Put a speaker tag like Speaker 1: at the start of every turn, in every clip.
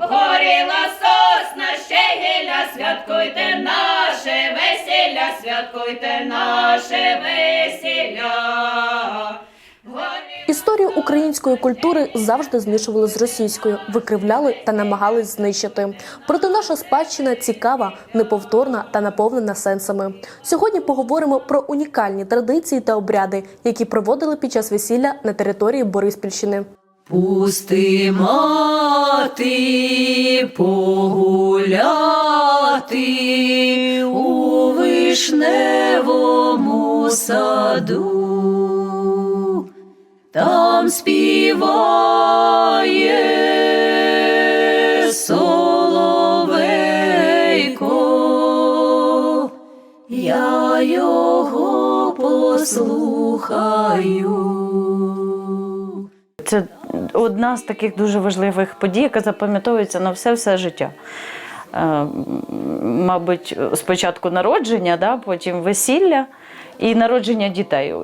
Speaker 1: Горіла сосна, ще гілля, святкуйте наше весілля, святкуйте наше весілля.
Speaker 2: Історію української культури завжди змішували з російською, викривляли та намагались знищити. Проте наша спадщина цікава, неповторна та наповнена сенсами. Сьогодні поговоримо про унікальні традиції та обряди, які проводили під час весілля на території Бориспільщини.
Speaker 1: Пусти мати погуляти у вишневому саду, там співає соловейко, я його послухаю.
Speaker 3: Це одна з таких дуже важливих подій, яка запам'ятовується на все все життя. Е, Мабуть, спочатку народження, да, потім весілля і народження дітей.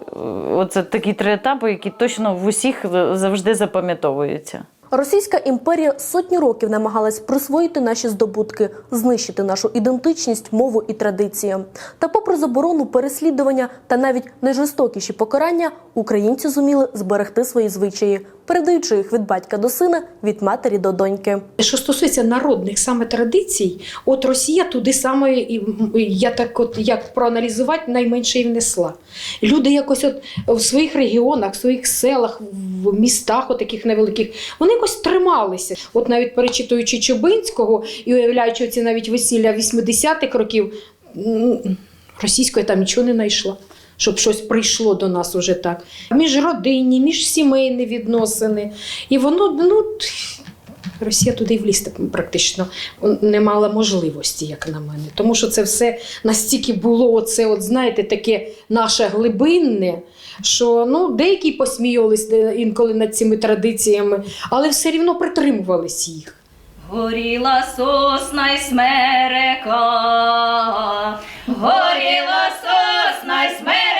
Speaker 3: Оце такі три етапи, які точно в усіх завжди запам'ятовуються.
Speaker 2: Російська імперія сотні років намагалась присвоїти наші здобутки, знищити нашу ідентичність, мову і традиції. Та, попри заборону, переслідування та навіть найжорстокіші покарання, українці зуміли зберегти свої звичаї, передаючи їх від батька до сина, від матері до доньки.
Speaker 4: Що стосується народних саме традицій, от Росія туди саме і- я так от як проаналізувати найменше і внесла. Люди якось от в своїх регіонах, в своїх селах, в містах, от невеликих, вони якось трималися. От навіть перечитуючи Чубинського і уявляючи ці навіть весілля 80-х років, російської там нічого не знайшла. Щоб щось прийшло до нас уже так. Міжродинні, міжсімейні відносини. І воно, ну, Росія туди і влізти практично не мала можливості, як на мене. Тому що це все настільки було, оце, от, знаєте, таке наше глибинне, що ну, деякі посміялись інколи над цими традиціями, але все рівно притримувались їх.
Speaker 1: Горіла сосна й смерека, горіла сосна й смерека,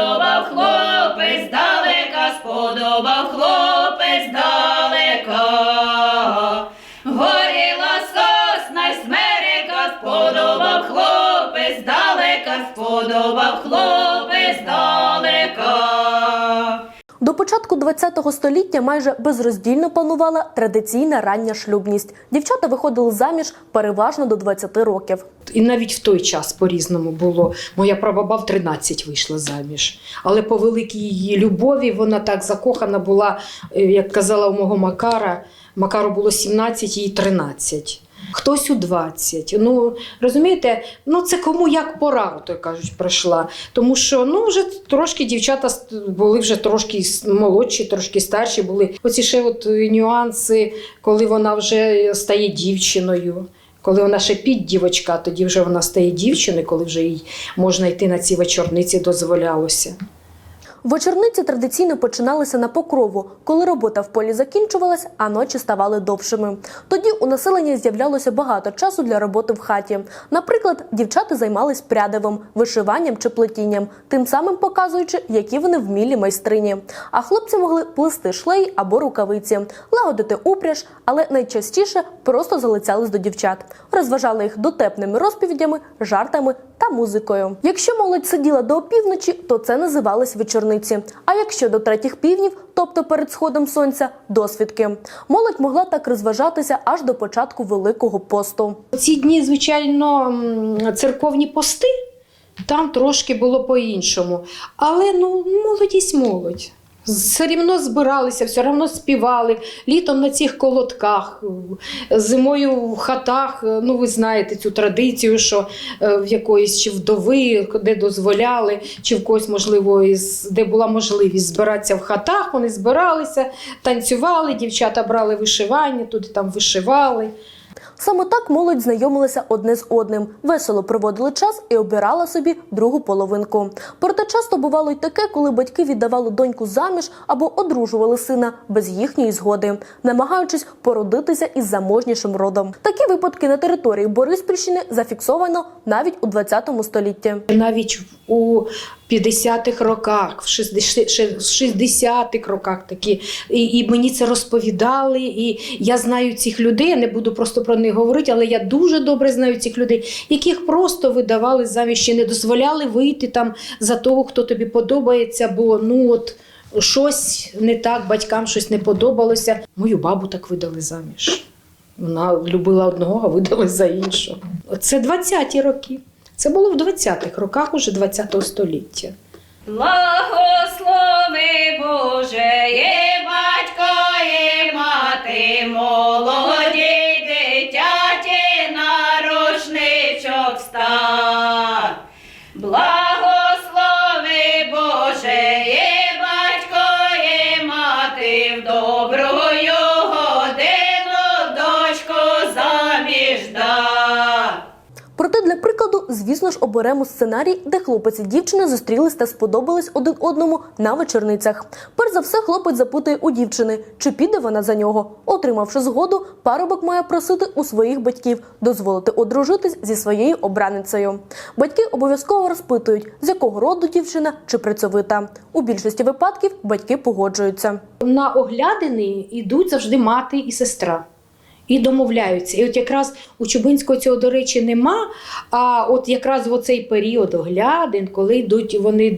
Speaker 1: сподобав хлопець далека, сподобав хлопець далека. Горіла сосна й смерека, сподобав хлопець далека, сподобав хлопець далека.
Speaker 2: До початку ХХ століття майже безроздільно панувала традиційна рання шлюбність. Дівчата виходили заміж переважно до 20 років.
Speaker 4: І навіть в той час по-різному було. Моя прабаба в 13 вийшла заміж. Але по великій її любові вона так закохана була, е, як казала у мого Макара. Макару було 17, їй 13. Хтось у 20. Ну, розумієте, ну це кому як пора, то кажуть, прийшла. Тому що ну, вже трошки дівчата були вже трошки молодші, трошки старші були. Оці ще от нюанси, коли вона вже стає дівчиною. Коли вона ще піддівочка, тоді вже вона стає дівчиною, коли вже їй можна йти на ці вечорниці, дозволялося.
Speaker 2: Вечорниці традиційно починалися на покрову, коли робота в полі закінчувалась, а ночі ставали довшими. Тоді у населення з'являлося багато часу для роботи в хаті. Наприклад, дівчата займались прядивом, вишиванням чи плетінням, тим самим показуючи, які вони вмілі майстрині. А хлопці могли плести шлей або рукавиці, лагодити упряж, але найчастіше просто залицялись до дівчат, розважали їх дотепними розповідями, жартами та музикою. Якщо молодь сиділа до опівночі, то це називалось вечорниці. А якщо до третіх півнів, тобто перед сходом сонця, досвідки. Молодь могла так розважатися аж до початку Великого посту.
Speaker 4: Ці дні, звичайно, церковні пости, там трошки було по-іншому. Але ну, молодість молодь. Все рівно збиралися, все одно співали. Літом на цих колодках, зимою в хатах. Ну, ви знаєте цю традицію, що е, в якоїсь чи вдови, де дозволяли, чи в когось, можливо, де була можливість збиратися в хатах, вони збиралися, танцювали, дівчата брали вишивання, туди там вишивали.
Speaker 2: Саме так молодь знайомилася одне з одним, весело проводили час і обирала собі другу половинку. Проте часто бувало й таке, коли батьки віддавали доньку заміж або одружували сина без їхньої згоди, намагаючись породитися із заможнішим родом. Такі випадки на території Бориспільщини зафіксовано навіть у 20 столітті.
Speaker 4: Навіть у 50-х роках, в 60-х роках такі. І, і мені це розповідали. І я знаю цих людей, я не буду просто про них говорити, але я дуже добре знаю цих людей, яких просто видавали заміж чи не дозволяли вийти там за того, хто тобі подобається, бо ну от. Щось не так, батькам щось не подобалося. Мою бабу так видали заміж. Вона любила одного, а видали за іншого. Це 20-ті роки. Це було в 20-х роках уже 20-го століття.
Speaker 1: Благослови Боже, і батько, і мати, молоді
Speaker 2: звісно ж, оберемо сценарій, де хлопець і дівчина зустрілись та сподобались один одному на вечорницях. Перш за все, хлопець запитує у дівчини, чи піде вона за нього. Отримавши згоду, парубок має просити у своїх батьків дозволити одружитись зі своєю обраницею. Батьки обов'язково розпитують, з якого роду дівчина чи працьовита. У більшості випадків батьки погоджуються.
Speaker 4: На оглядини йдуть завжди мати і сестра. І домовляються. І от якраз у Чубинського цього, до речі, нема. А от якраз в оцей період оглядин, коли йдуть вони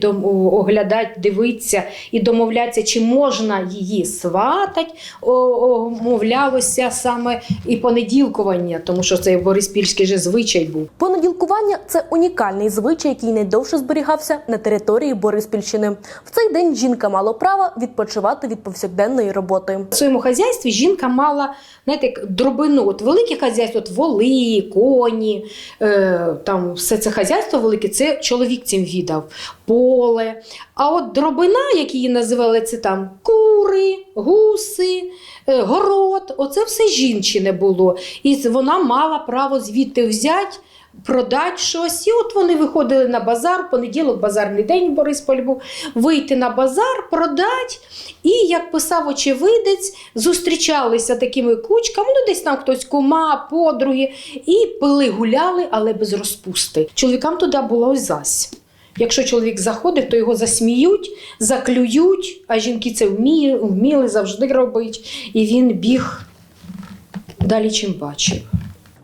Speaker 4: оглядать, дивиться і домовляться, чи можна її сватать, о- омовлялося саме і понеділкування, тому що це Бориспільський же звичай був.
Speaker 2: Понеділкування це унікальний звичай, який найдовше зберігався на території Бориспільщини. В цей день жінка мала право відпочивати від повсякденної роботи.
Speaker 4: В своєму хазяйстві жінка мала знаєте, як дробину. От велике хазяйство, от воли, коні, е, там все це хазяйство велике, це чоловік цим віддав, поле. А от дробина, як її називали, це там кури, гуси, е, город, оце все жінчине було. І вона мала право звідти взяти. Продати щось, і от вони виходили на базар, понеділок, базарний день Борисполь був, вийти на базар, продати. І як писав очевидець, зустрічалися такими кучками, ну десь там хтось кума, подруги, і пили, гуляли, але без розпусти. Чоловікам туди було ось зась. Якщо чоловік заходив, то його засміють, заклюють, а жінки це вміє, вміли завжди робити. І він біг далі, чим бачив.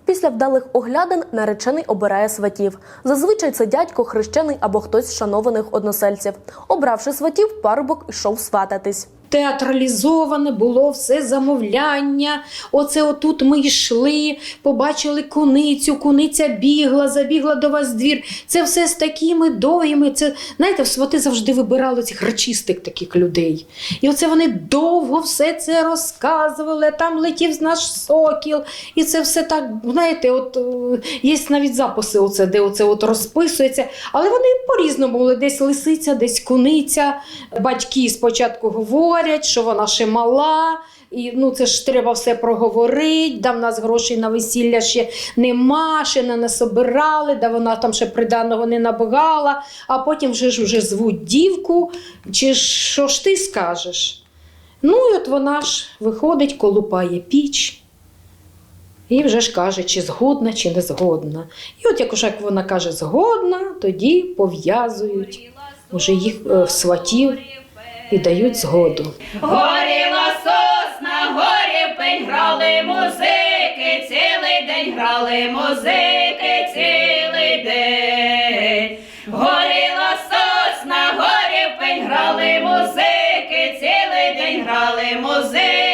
Speaker 2: Після вдалих оглядин наречений обирає сватів. Зазвичай це дядько, хрещений або хтось з шанованих односельців. Обравши сватів, парубок ішов свататись.
Speaker 4: Театралізоване було все замовляння. Оце отут ми йшли, побачили куницю, куниця бігла, забігла до вас в двір. Це все з такими довгими. Це, знаєте, свати завжди вибирали цих речистих таких людей. І оце вони довго все це розказували, там летів наш сокіл. І це все так, знаєте, от е, є навіть записи, оце, де оце от розписується. Але вони по-різному були. Десь лисиця, десь куниця. Батьки спочатку говорять, що вона ще мала. І ну це ж треба все проговорити, да в нас грошей на весілля ще нема, ще не насобирали, да вона там ще приданого не набагала, а потім вже ж вже звуть дівку, чи що ж ти скажеш? Ну і от вона ж виходить, колупає піч. І вже ж каже, чи згодна, чи не згодна. І от як як вона каже згодна, тоді пов'язують уже їх е, в сватів і дають згоду.
Speaker 1: Горіла сосна, горі пень, грали музики, цілий день грали музики, цілий день. Горіла сосна, горі пень, грали музики, цілий день грали музики,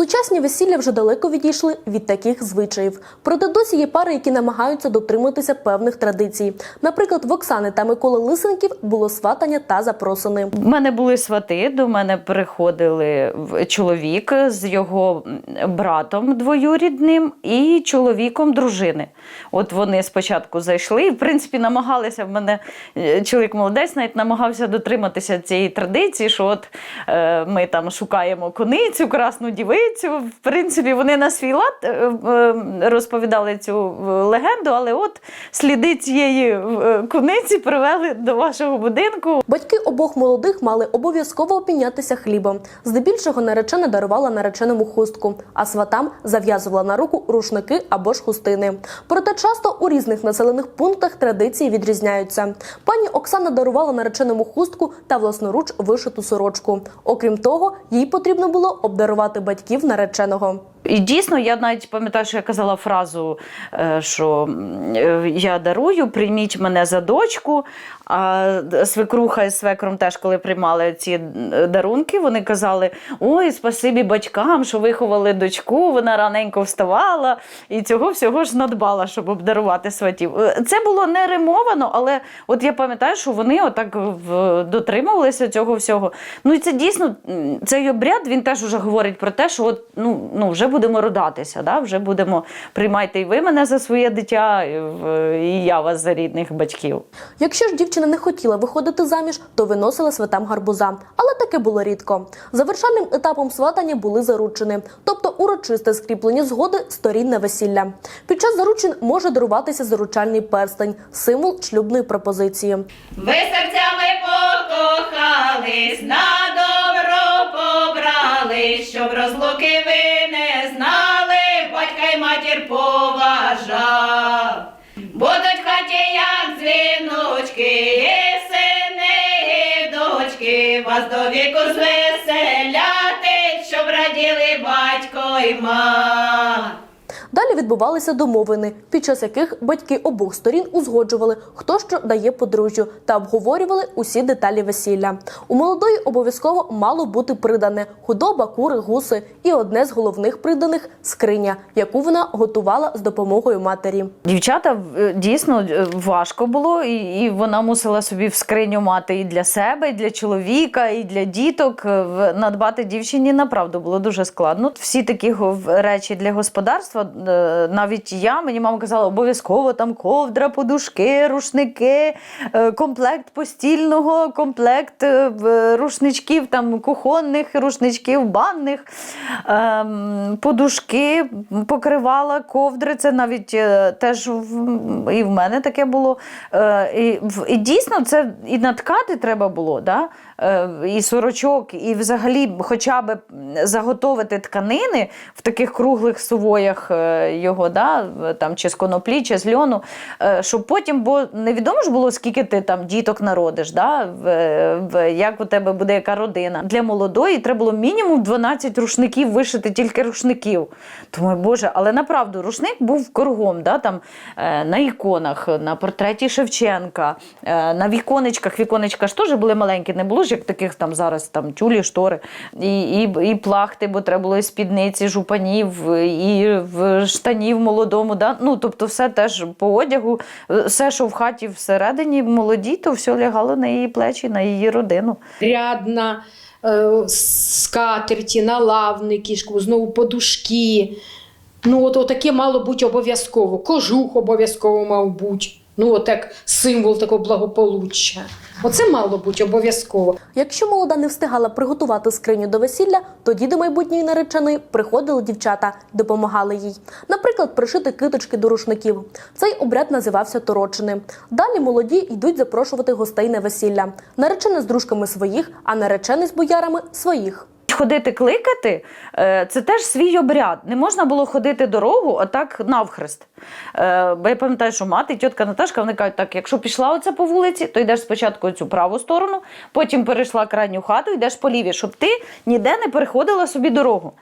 Speaker 2: Сучасні весілля вже далеко відійшли від таких звичаїв. Проте досі є пари, які намагаються дотриматися певних традицій. Наприклад, в Оксани та Миколи Лисенків було сватання та запросини.
Speaker 3: У мене були свати, до мене приходили чоловік з його братом двоюрідним і чоловіком дружини. От вони спочатку зайшли і, в принципі, намагалися в мене е, чоловік молодець, навіть намагався дотриматися цієї традиції, що от е, ми там шукаємо коницю, красну дівицю. Слідицю. В принципі, вони на свій лад е, е, розповідали цю легенду, але от сліди цієї е, куниці привели до вашого будинку.
Speaker 2: Батьки обох молодих мали обов'язково опінятися хлібом. Здебільшого наречена дарувала нареченому хустку, а сватам зав'язувала на руку рушники або ж хустини. Проте часто у різних населених пунктах традиції відрізняються. Пані Оксана дарувала нареченому хустку та власноруч вишиту сорочку. Окрім того, їй потрібно було обдарувати батьків нареченого.
Speaker 3: І дійсно, я навіть пам'ятаю, що я казала фразу, е, що е, я дарую, прийміть мене за дочку. А свекруха із свекром теж, коли приймали ці дарунки, вони казали: ой, спасибі батькам, що виховали дочку, вона раненько вставала і цього всього ж надбала, щоб обдарувати сватів. Е, Це було не римовано, але от я пам'ятаю, що вони отак дотримувалися цього всього. Ну і це дійсно цей обряд він теж уже говорить про те, що от, ну, ну, вже будемо родатися, да? вже будемо приймайте і ви мене за своє дитя, і я вас за рідних батьків.
Speaker 2: Якщо ж дівчина не хотіла виходити заміж, то виносила сватам гарбуза. Але таке було рідко. Завершальним етапом сватання були заручини, тобто урочисте скріплення згоди сторін на весілля. Під час заручин може даруватися заручальний перстень, символ шлюбної пропозиції.
Speaker 1: Ви серцями покохались, на добро побрали, щоб розлуки ви не знали, батька й матір поважав. Будуть хаті, як дзвіночки, і сини, і дочки, вас до віку звеселяти, щоб раділи батько й мать.
Speaker 2: Далі відбувалися домовини, під час яких батьки обох сторін узгоджували, хто що дає подружжю, та обговорювали усі деталі весілля. У молодої обов'язково мало бути придане худоба, кури, гуси і одне з головних приданих скриня, яку вона готувала з допомогою матері.
Speaker 3: Дівчата е, дійсно е, важко було, і, вона мусила собі в скриню мати і для себе, і для чоловіка, і для діток. Е, Надбати дівчині направду було дуже складно. Всі такі речі для господарства, навіть я, мені мама казала, обов'язково там ковдра, подушки, рушники, е, комплект постільного, комплект е, рушничків, там кухонних, рушничків, банних, ем, подушки, покривала, ковдри. Це навіть е, теж і в мене таке було. Е, і, і дійсно це і наткати треба було, да? е, і сорочок, і взагалі хоча б заготовити тканини в таких круглих сувоях е, його, да? там, чи з коноплі, чи з льону, е, щоб потім, бо невідомо ж було, скільки ти там діток народиш, да? як у тебе буде яка родина. Для молодої треба було мінімум 12 рушників вишити тільки рушників. Думаю, Боже, але направду рушник був кругом, да? там, е, на іконах, на портреті Шевченка, е, на віконечках. Віконечка ж теж були маленькі, не було ж як таких там зараз там тюлі, штори, і, і, і плахти, бо треба було і спідниці, жупанів, і в штанів молодому. Да? Ну, тобто все теж по одягу, все, що в хаті всередині молоді, то все лягало на її плечі, на її родину.
Speaker 4: рядна е, скатерті, налавники, знову подушки. Ну, от, таке мало бути обов'язково. Кожух обов'язково мав бути. Ну, от як символ такого благополуччя. Оце мало бути обов'язково.
Speaker 2: Якщо молода не встигала приготувати скриню до весілля, тоді до майбутньої нареченої приходили дівчата, допомагали їй. Наприклад, пришити киточки до рушників. Цей обряд називався торочини. Далі молоді йдуть запрошувати гостей на весілля. Наречена з дружками своїх, а наречений з боярами своїх.
Speaker 3: Ходити кликати е, це теж свій обряд. Не можна було ходити дорогу, а так навхрест. Е, Бо я пам'ятаю, що мати, тітка Наташка, вони кажуть, так, якщо пішла оце по вулиці, то йдеш спочатку цю праву сторону, потім перейшла крайню хату, йдеш по лівій, щоб ти ніде не переходила собі дорогу.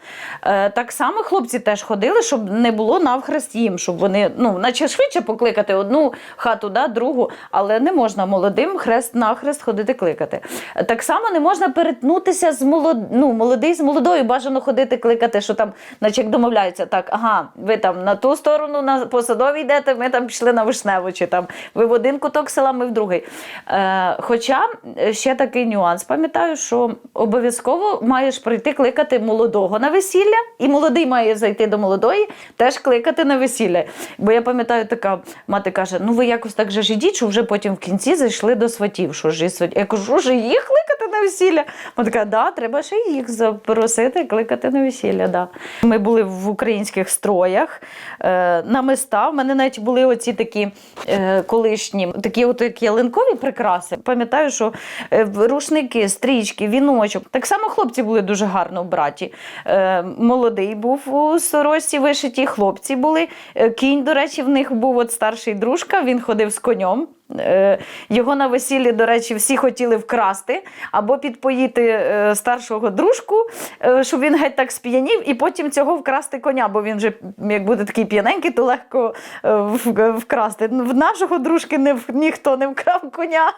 Speaker 3: Е, Так само хлопці теж ходили, щоб не було навхрест їм, щоб вони, ну, наче швидше покликати одну хату, да, другу, але не можна молодим хрест нахрест ходити кликати. Так само не можна перетнутися з молод... ну, молодий з молодою, бажано ходити кликати, що там, наче як домовляються, так, ага, ви там на ту сторону на по садовій йдете, ми там пішли на вишневу, чи там ви в один куток села, ми в другий. Е, хоча е, ще такий нюанс, пам'ятаю, що обов'язково маєш прийти кликати молодого на весілля, і молодий має зайти до молодої, теж кликати на весілля. Бо я пам'ятаю, така мати каже: ну ви якось так же ж що вже потім в кінці зайшли до сватів. Що ж. Я кажу, що їх кликати на весілля. Вона така, да, треба ще їх запросити, кликати на весілля. Да. Ми були в українських строях, е, намиста. У мене навіть були оці такі е, колишні, такі от як ялинкові прикраси. Пам'ятаю, що е, рушники, стрічки, віночок. Так само хлопці були дуже гарно вбраті. Е, молодий був у сорочці вишиті, хлопці були. Е, Кінь, до речі, в них був от старший дружка, він ходив з конем. Е, Його на весіллі, до речі, всі хотіли вкрасти або підпоїти е, старшого дружку, е, щоб він геть так сп'янів, і потім цього вкрасти коня, бо він вже як буде такий п'яненький, то легко вкрасти. В нашого дружки не, ніхто не вкрав коня.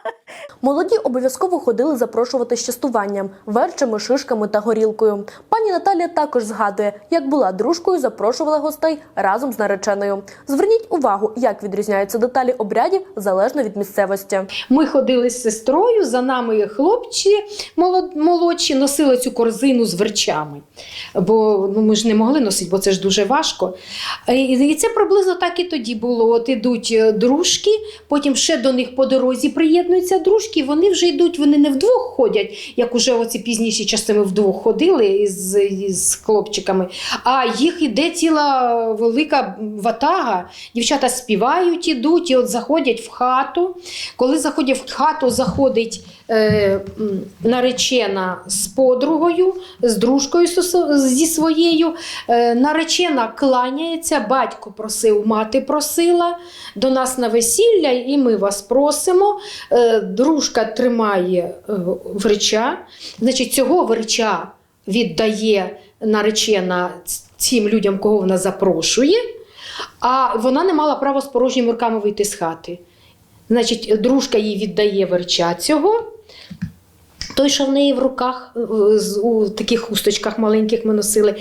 Speaker 2: Молоді обов'язково ходили запрошувати з частуванням, верчами, шишками та горілкою. Пані Наталія також згадує, як була дружкою, запрошувала гостей разом з нареченою. Зверніть увагу, як відрізняються деталі обрядів залежно від місцевості.
Speaker 4: Ми ходили з сестрою, за нами хлопці молодші носили цю корзину з верчами. Бо ну, ми ж не могли носити, бо це ж дуже важко. Е, І і це приблизно так і тоді було. От ідуть е, дружки, потім ще до них по дорозі приєднуються дружки, вони вже йдуть, вони не вдвох ходять, як уже оці пізніші часи ми вдвох ходили із, із хлопчиками. А їх іде ціла велика ватага. Дівчата співають, ідуть і от заходять в хату. Коли заходять в хату, заходить е, наречена з подругою, з дружкою зі своєю. Е, наречена кланяється, батько просив, мати просила до нас на весілля, і ми вас просимо. Е, дружка тримає е, врича, значить, цього врича віддає наречена цим людям, кого вона запрошує, а вона не мала права з порожніми руками вийти з хати. Значить, дружка їй віддає верча цього. Той, що в неї в руках, у таких хусточках маленьких ми носили.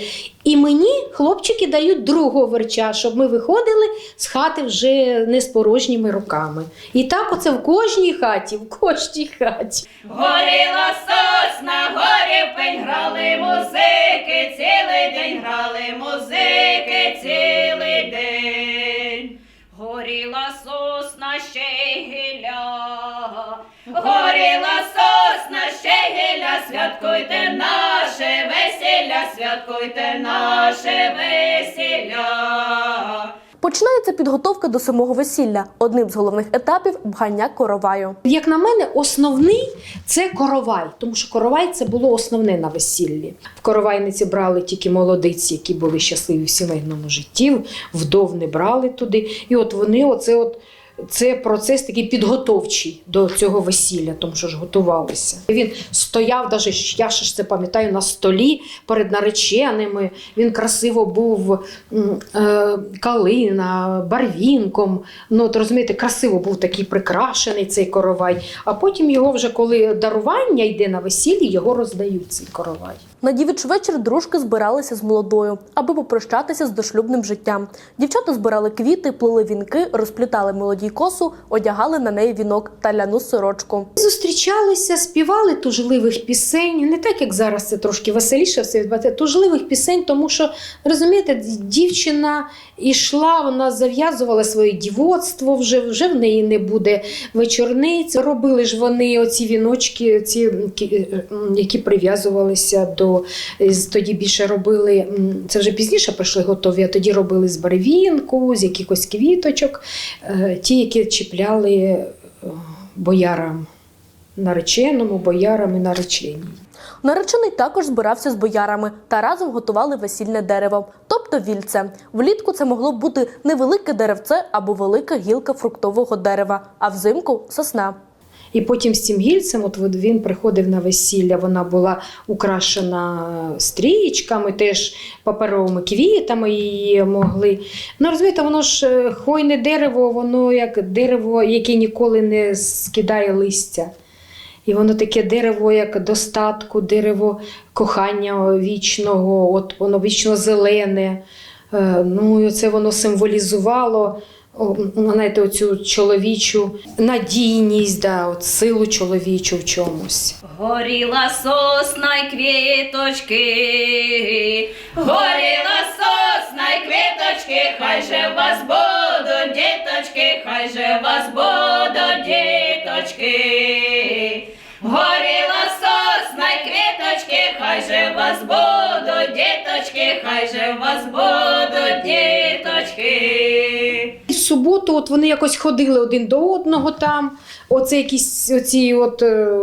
Speaker 4: І мені хлопчики дають другого верча, щоб ми виходили з хати вже не з порожніми руками. І так оце в кожній хаті, в кожній хаті.
Speaker 1: Горіла сосна, горів пень, грали музики, цілий день грали музики, цілий день. Горіла сосна ще гілля, горіла сосна ще гілля, святкуйте наше весілля, святкуйте наше весілля.
Speaker 2: Починається підготовка до самого весілля. Одним з головних етапів вгання короваю.
Speaker 4: Як на мене, основний це коровай, тому що коровай це було основне на весіллі. В коровайниці брали тільки молодиці, які були щасливі в сімейному житті, вдов не брали туди. І от вони, оце от. Це процес такий підготовчий до цього весілля, тому що ж готувалися. Він стояв, ж- я ще ж це пам'ятаю, на столі перед нареченими. Він красиво був е, калина, барвінком. Ну, от розумієте, красиво був такий прикрашений цей коровай. А потім його вже, коли дарування йде на весіллі, його роздають цей коровай.
Speaker 2: На дівічий дружки збиралися з молодою, аби попрощатися з дошлюбним життям. Дівчата збирали квіти, плели вінки, розплітали молодій косу, одягали на неї вінок та ляну сорочку.
Speaker 4: Зустрічалися, співали тужливих пісень. Не так, як зараз це трошки веселіше все відбувається. Тужливих пісень, тому що розумієте, дівчина ішла, вона зав'язувала своє дівоцтво, вже, вже в неї не буде вечорниць. Робили ж вони оці віночки, ці, кі- які прив'язувалися до тоді більше робили. Це вже пізніше прийшли готові, а тоді робили з барвінку, з якихось квіточок, е, ті, які чіпляли е, боярам нареченому, боярам і нареченій.
Speaker 2: Наречений також збирався з боярами та разом готували весільне дерево, тобто вільце. Влітку це могло б бути невелике деревце або велика гілка фруктового дерева, а взимку сосна.
Speaker 4: І потім з цим гільцем, от він приходив на весілля, вона була украшена стрічками, теж паперовими квітами її могли. Ну, розумієте, воно ж е, хвойне дерево, воно як дерево, яке ніколи не скидає листя. І воно таке дерево, як достатку, дерево кохання вічного, от воно вічно зелене. Е, Ну, і це воно символізувало знаєте, оцю чоловічу надійність, да, от силу чоловічу в чомусь.
Speaker 1: Горіла сосна й квіточки, горіла сосна й квіточки, хай же вас будуть діточки, хай же вас будуть діточки. Горіла сосна й квіточки, хай же вас будуть діточки, хай же вас будуть діточки.
Speaker 4: Суботу от вони якось ходили один до одного там. Оце якісь оці от е,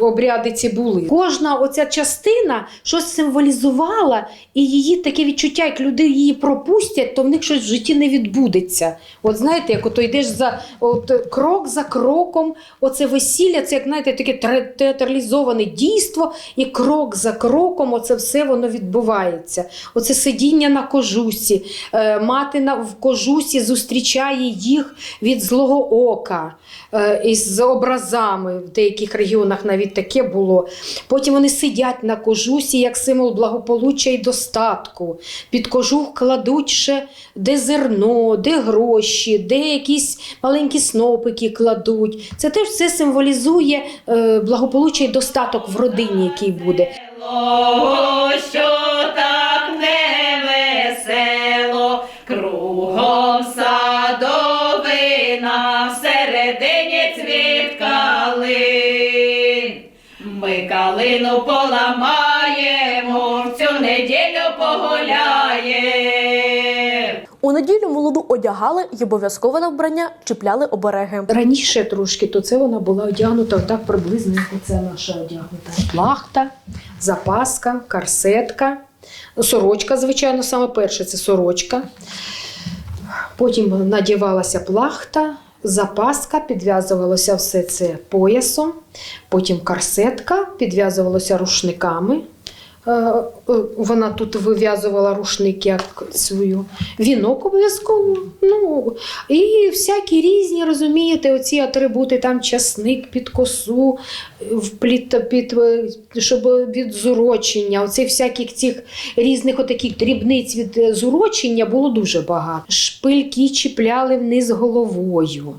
Speaker 4: обряди ці були. Кожна оця частина щось символізувала, і її таке відчуття, як люди її пропустять, то в них щось в житті не відбудеться. От знаєте, як ото йдеш за от, е, крок за кроком, оце весілля, це як знаєте, таке театралізоване дійство, і крок за кроком, оце все воно відбувається. Оце сидіння на кожусі, е, мати на, в кожусі зустрічає їх від злого ока е, із образами. В деяких регіонах навіть таке було. Потім вони сидять на кожусі як символ благополуччя і достатку. Під кожух кладуть ще де зерно, де гроші, де якісь маленькі снопики кладуть. Це теж все символізує е, благополуччя і достаток в родині, який буде.
Speaker 1: Ми поламаємо, в цю неділю погуляємо.
Speaker 2: У неділю молоду одягали і обов'язково на вбрання чіпляли обереги.
Speaker 4: Раніше трошки, то це вона була одягнута так приблизно, як це наша одягнута. Плахта, запаска, корсетка, сорочка, звичайно, саме перше це сорочка. Потім надівалася плахта, запаска, підв'язувалося все це поясом, потім корсетка, підв'язувалося рушниками. Е, е, Вона тут вив'язувала рушник як свою вінок обов'язково. Ну, і всякі різні, розумієте, оці атрибути, там часник під косу, впліт, під, щоб від зурочення, оцих всяких цих різних отаких дрібниць від зурочення було дуже багато. Шпильки чіпляли вниз головою.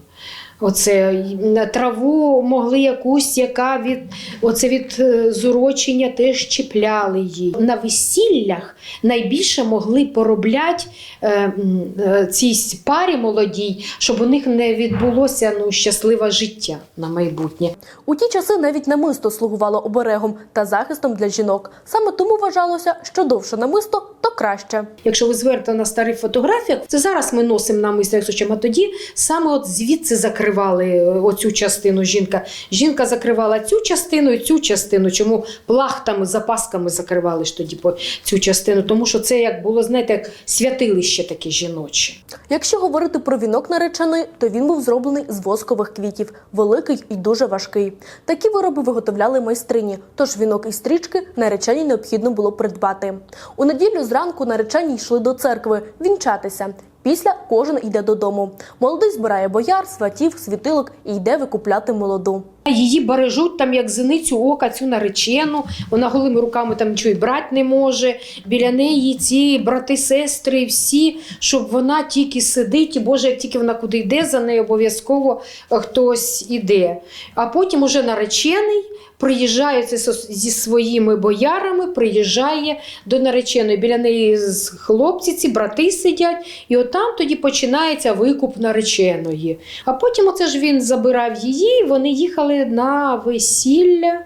Speaker 4: Оце на траву могли якусь, яка від оце від е, зурочення теж чіпляли її. На весіллях найбільше могли поробляти е, е, цій парі молодій, щоб у них не відбулося ну, щасливе життя на майбутнє.
Speaker 2: У ті часи навіть намисто слугувало оберегом та захистом для жінок. Саме тому вважалося, що довше намисто, то краще.
Speaker 4: Якщо ви звернете на старих фотографіях, це зараз ми носимо намисто, як сучимо, а тоді саме от звідси закривали е, оцю частину жінка. Жінка закривала цю частину і цю частину. Чому плахтами, запасками закривали ж тоді цю частину? Тому що це як було, знаєте, як святилище таке жіноче.
Speaker 2: Якщо говорити про вінок нареченої, то він був зроблений з воскових квітів, великий і дуже важкий. Такі вироби виготовляли майстрині, тож вінок і стрічки нареченій необхідно було придбати. У неділю зранку наречені йшли до церкви вінчатися. Після кожен йде додому. Молодий збирає бояр, сватів, світилок і йде викупляти молоду.
Speaker 4: Її бережуть там як зеницю ока, цю наречену. Вона голими руками там нічого й брати не може. Біля неї ці брати, сестри, всі, щоб вона тільки сидить, і Боже, як тільки вона куди йде, за нею обов'язково е, хтось іде. А потім уже наречений приїжджає зі своїми боярами, приїжджає до нареченої. Біля неї хлопці, ці брати сидять, і отам тоді починається викуп нареченої. А потім оце ж він забирав її, вони їхали на весілля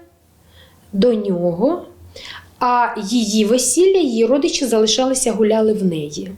Speaker 4: до нього. А її весілля, її родичі залишалися, гуляли в неї.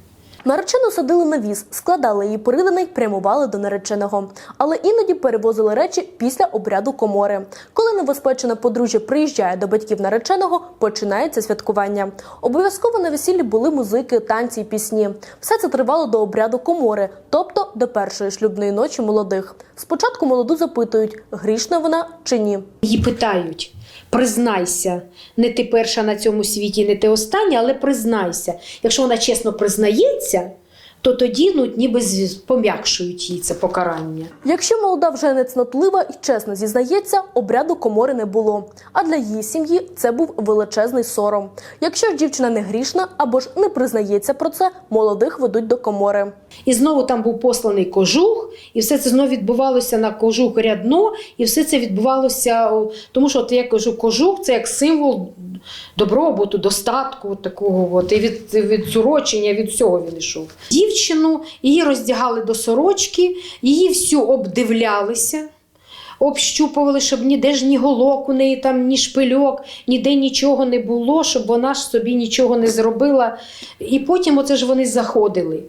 Speaker 2: Наречену садили на віз, складали її приданий, прямували до нареченого. Але іноді перевозили речі після обряду комори. Коли новоспечене подружжя приїжджає до батьків нареченого, починається святкування. Обов'язково на весіллі були музики, танці, пісні. Все це тривало до обряду комори, тобто до першої шлюбної ночі молодих. Спочатку молоду запитують, грішна вона чи ні.
Speaker 4: Її питають: признайся, не ти перша на цьому світі, не ти остання, але признайся. Якщо вона чесно признається, то тоді ну, ніби пом'якшують їй це покарання.
Speaker 2: Якщо молода вже нецнотлива і чесно зізнається, обряду комори не було. А для її сім'ї це був величезний сором. Якщо ж дівчина не грішна або ж не признається про це, молодих ведуть до комори.
Speaker 4: І знову там був посланий кожух, і все це знову відбувалося на кожух рядно, і все це відбувалося, тому що от я кажу, кожух це як символ добробуту, достатку, от такого от, і від, від зурочення, від всього він йшов. Дівчину її роздягали до сорочки, її всю обдивлялися. общупували, щоб ніде ж ні голок у неї, там, ні шпильок, ніде нічого не було, щоб вона ж собі нічого не зробила. І потім оце ж вони заходили.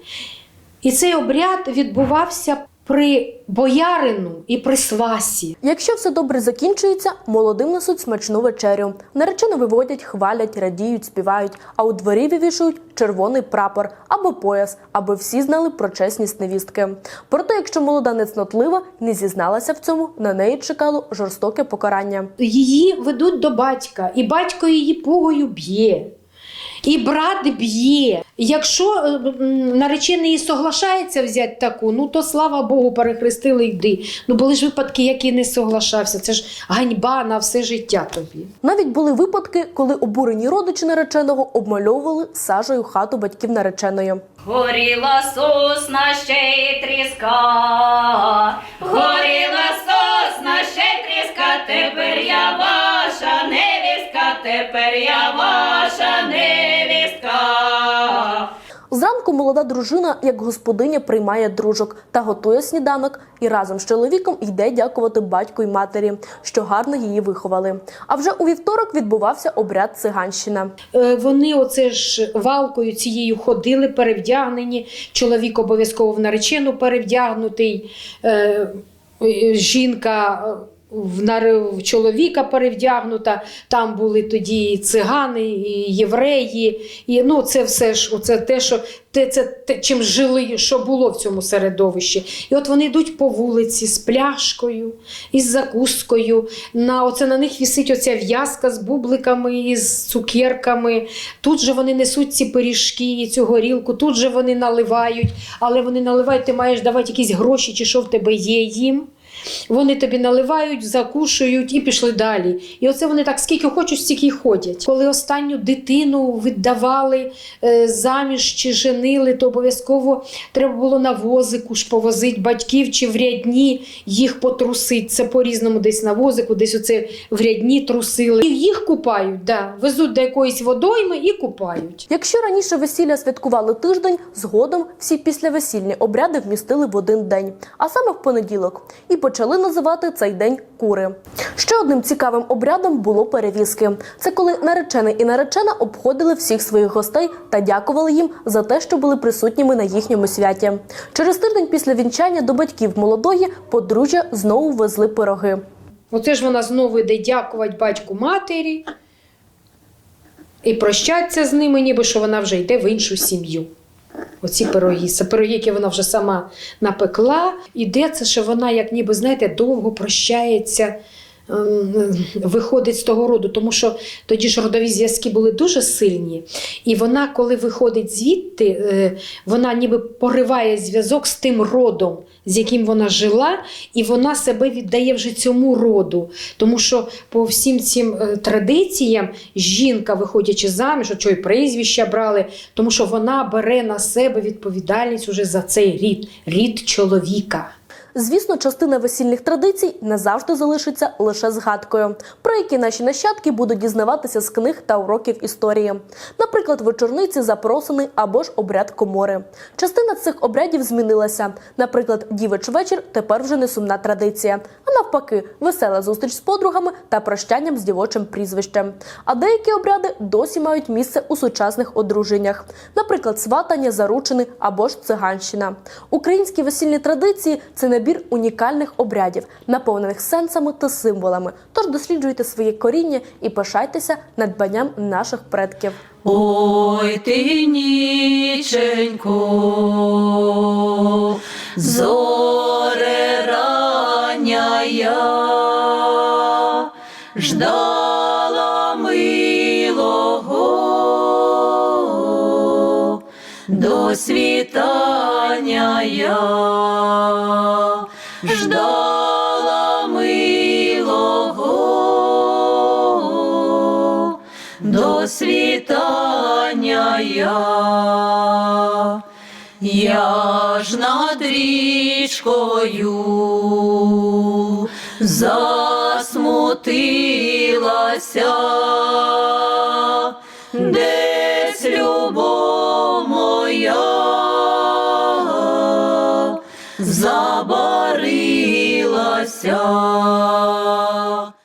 Speaker 4: І цей обряд відбувався при боярину і при свасі.
Speaker 2: Якщо все добре закінчується, молодим несуть смачну вечерю. Наречено виводять, хвалять, радіють, співають, а у дворі вивішують червоний прапор або пояс, аби всі знали про чесність невістки. Проте, якщо молода нецнотлива не зізналася в цьому, на неї чекало жорстоке покарання.
Speaker 4: Її ведуть до батька, і батько її пугою б'є. І брат б'є. Якщо е, наречений соглашається взяти таку, ну то слава Богу, перехрестили йди. Ну були ж випадки, які не соглашався. Це ж ганьба на все життя тобі.
Speaker 2: Навіть були випадки, коли обурені родичі нареченого обмальовували сажею хату батьків нареченої.
Speaker 1: Горіла сосна, ще й тріска, горіла сосна, ще й тріска, тепер я ваша невістка, тепер я ваша невістка.
Speaker 2: Зранку молода дружина, як господиня, приймає дружок та готує сніданок і разом з чоловіком йде дякувати батьку й матері, що гарно її виховали. А вже у вівторок відбувався обряд циганщина.
Speaker 4: Е, Вони оце ж валкою цією ходили, перевдягнені. Чоловік обов'язково в наречену перевдягнутий. Е, е, Жінка в в чоловіка перевдягнута. Там були тоді і цигани, і євреї. І, ну, це все ж оце те, що те, це те, чим жили, що було в цьому середовищі. І от вони йдуть по вулиці з пляшкою, із закускою. На, оце на них вісить оця в'язка з бубликами і з цукерками. Тут же вони несуть ці пиріжки і цю горілку, тут же вони наливають, але вони наливають, ти маєш давати якісь гроші, чи що в тебе є їм. Вони тобі наливають, закушують і пішли далі. І оце вони так скільки хочуть, стільки й ходять. Коли останню дитину віддавали е, заміж чи женили, то обов'язково треба було на возику ж повозити батьків чи в рядні їх потрусить. Це по-різному десь на возику, десь оце в рядні трусили. І їх купають, да. везуть до якоїсь водойми і купають.
Speaker 2: Якщо раніше весілля святкували тиждень, згодом всі післявесільні обряди вмістили в один день, а саме в понеділок, і почали називати цей день кури. Ще одним цікавим обрядом було перевізки. Це коли наречений і наречена обходили всіх своїх гостей та дякували їм за те, що були присутніми на їхньому святі. Через тиждень після вінчання до батьків молодої подружжя знову везли пироги.
Speaker 4: Оце ж вона знову йде дякувати батьку матері і прощаться з ними, ніби що вона вже йде в іншу сім'ю. Оці пироги. Це пироги, які вона вже сама напекла. Іде це, що вона, як ніби, знаєте, довго прощається. Ем, Виходить з того роду, тому що тоді ж родові зв'язки були дуже сильні. І вона, коли виходить звідти, е, вона ніби пориває зв'язок з тим родом, з яким вона жила, і вона себе віддає вже цьому роду. Тому що по всім цим е, традиціям жінка, виходячи заміж, що й прізвища брали, тому що вона бере на себе відповідальність уже за цей рід, рід чоловіка.
Speaker 2: Звісно, частина весільних традицій не завжди залишиться лише згадкою, про які наші нащадки будуть дізнаватися з книг та уроків історії. Наприклад, вечорниці запросини або ж обряд комори. Частина цих обрядів змінилася. Наприклад, дівич вечір тепер вже не сумна традиція, а навпаки, весела зустріч з подругами та прощанням з дівочим прізвищем. А деякі обряди досі мають місце у сучасних одруженнях, наприклад, сватання, заручини або ж циганщина. Українські весільні традиції це набір унікальних обрядів, наповнених сенсами та символами. Тож досліджуйте своє коріння і пишайтеся надбанням наших предків.
Speaker 3: Ой ти ніченько, зоре рання я ждала милого, до світання я світання я, я ж над річкою засмутилася, десь любов моя забарилася.